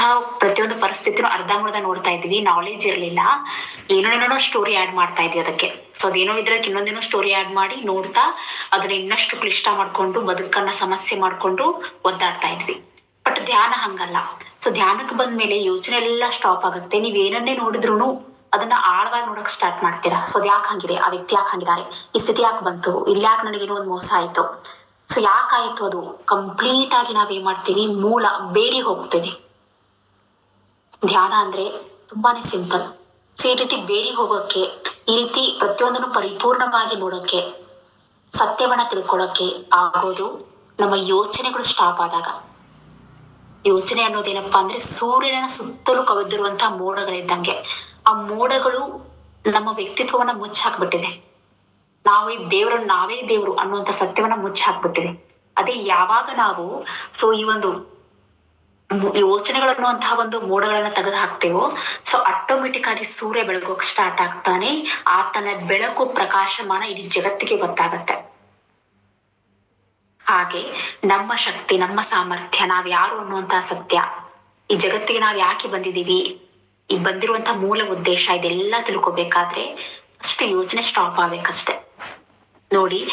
ನಡೆಯುವಂತಹ ಪ್ರತಿಯೊಂದು ಪರಿಸ್ಥಿತಿನೂ ಅರ್ಧಂಬರ್ಧ ನೋಡ್ತಾ ಇದ್ವಿ ನಾಲೆಜ್ ಇರಲಿಲ್ಲ. ಏನೋ ಸ್ಟೋರಿ ಆಡ್ ಮಾಡ್ತಾ ಇದ್ವಿ ಅದಕ್ಕೆ. ಸೊ ಅದೇನೋ ಇದ್ರೆ ಇನ್ನೊಂದೇನೋ ಸ್ಟೋರಿ ಆಡ್ ಮಾಡಿ ನೋಡ್ತಾ ಅದನ್ನ ಇನ್ನಷ್ಟು ಕ್ಲಿಷ್ಟ ಮಾಡ್ಕೊಂಡು, ಬದುಕನ್ನ ಸಮಸ್ಯೆ ಮಾಡ್ಕೊಂಡು ಒದ್ದಾಡ್ತಾ ಇದ್ವಿ. ಬಟ್ ಧ್ಯಾನ ಹಂಗಲ್ಲ. ಸೊ ಧ್ಯಾನಕ್ಕೆ ಬಂದ್ಮೇಲೆ ಯೋಚನೆ ಎಲ್ಲ ಸ್ಟಾಪ್ ಆಗುತ್ತೆ. ನೀವ್ ಏನನ್ನೇ ನೋಡಿದ್ರು ಅದನ್ನ ಆಳವಾಗಿ ನೋಡಕ್ ಸ್ಟಾರ್ಟ್ ಮಾಡ್ತೀರಾ. ಸೊ ಅದ್ ಯಾಕೆ ಹಂಗಿದೆ? ಆ ವ್ಯಕ್ತಿ ಯಾಕೆ ಹಂಗಿದ್ದಾರೆ? ಈ ಸ್ಥಿತಿ ಯಾಕೆ ಬಂತು? ಇಲ್ಲಿ ಯಾಕೆ ನನಗೇನೋ ಒಂದು ಮೋಸ ಆಯ್ತು? ಸೊ ಯಾಕಾಯ್ತು ಅದು? ಕಂಪ್ಲೀಟ್ ಆಗಿ ನಾವ್ ಮಾಡ್ತೀವಿ? ಮೂಲ ಬೇರಿ ಹೋಗ್ತೀವಿ. ಧ್ಯಾನ ಅಂದ್ರೆ ತುಂಬಾನೇ ಸಿಂಪಲ್. ಸೊ, ಈ ರೀತಿ ಬೇರಿ ಹೋಗೋಕೆ, ಈ ರೀತಿ ಪ್ರತಿಯೊಂದನ್ನು ಪರಿಪೂರ್ಣವಾಗಿ ನೋಡೋಕೆ, ಸತ್ಯವನ್ನ ತಿಳ್ಕೊಳಕ್ಕೆ ಆಗೋದು ನಮ್ಮ ಯೋಚನೆಗಳು ಸ್ಟಾಪ್ ಆದಾಗ. ಯೋಚನೆ ಅನ್ನೋದೇನಪ್ಪಾ ಅಂದ್ರೆ ಸೂರ್ಯನ ಸುತ್ತಲೂ ಕವಿದಿರುವಂತಹ ಮೋಡಗಳಿದ್ದಂಗೆ. ಆ ಮೋಡಗಳು ನಮ್ಮ ವ್ಯಕ್ತಿತ್ವವನ್ನ ಮುಚ್ಚಾಕ್ಬಿಟ್ಟಿದೆ. ನಾವೇ ದೇವರು ನಾವೇ ದೇವರು ಅನ್ನುವಂತ ಸತ್ಯವನ್ನ ಮುಚ್ಚಾಕ್ಬಿಟ್ಟಿದೆ. ಅದೇ ಯಾವಾಗ ನಾವು, ಸೊ, ಈ ಒಂದು ಯೋಚನೆಗಳು ಅನ್ನುವಂತಹ ಒಂದು ಮೋಡಗಳನ್ನ ತೆಗೆದು ಹಾಕ್ತೇವೋ ಸೊ ಆಟೋಮೆಟಿಕ್ ಆಗಿ ಸೂರ್ಯ ಬೆಳಗೋಕ್ ಸ್ಟಾರ್ಟ್ ಆಗ್ತಾನೆ. ಆತನ ಬೆಳಕು ಪ್ರಕಾಶಮಾನ ಇಡೀ ಜಗತ್ತಿಗೆ ಗೊತ್ತಾಗತ್ತೆ. ಹಾಗೆ ನಮ್ಮ ಶಕ್ತಿ, ನಮ್ಮ ಸಾಮರ್ಥ್ಯ, ನಾವ್ ಯಾರು ಅನ್ನುವಂತಹ ಸತ್ಯ, ಈ ಜಗತ್ತಿಗೆ ನಾವ್ ಯಾಕೆ ಬಂದಿದೀವಿ ಈ ಬಂದಿರುವಂತಹ ಮೂಲ ಉದ್ದೇಶ ಇದೆಲ್ಲ ತಿಳ್ಕೊಬೇಕಾದ್ರೆ ಅಷ್ಟು ಯೋಚನೆ ಸ್ಟಾಪ್ ಆಗ್ಬೇಕಷ್ಟೆ. ನೋಡಿ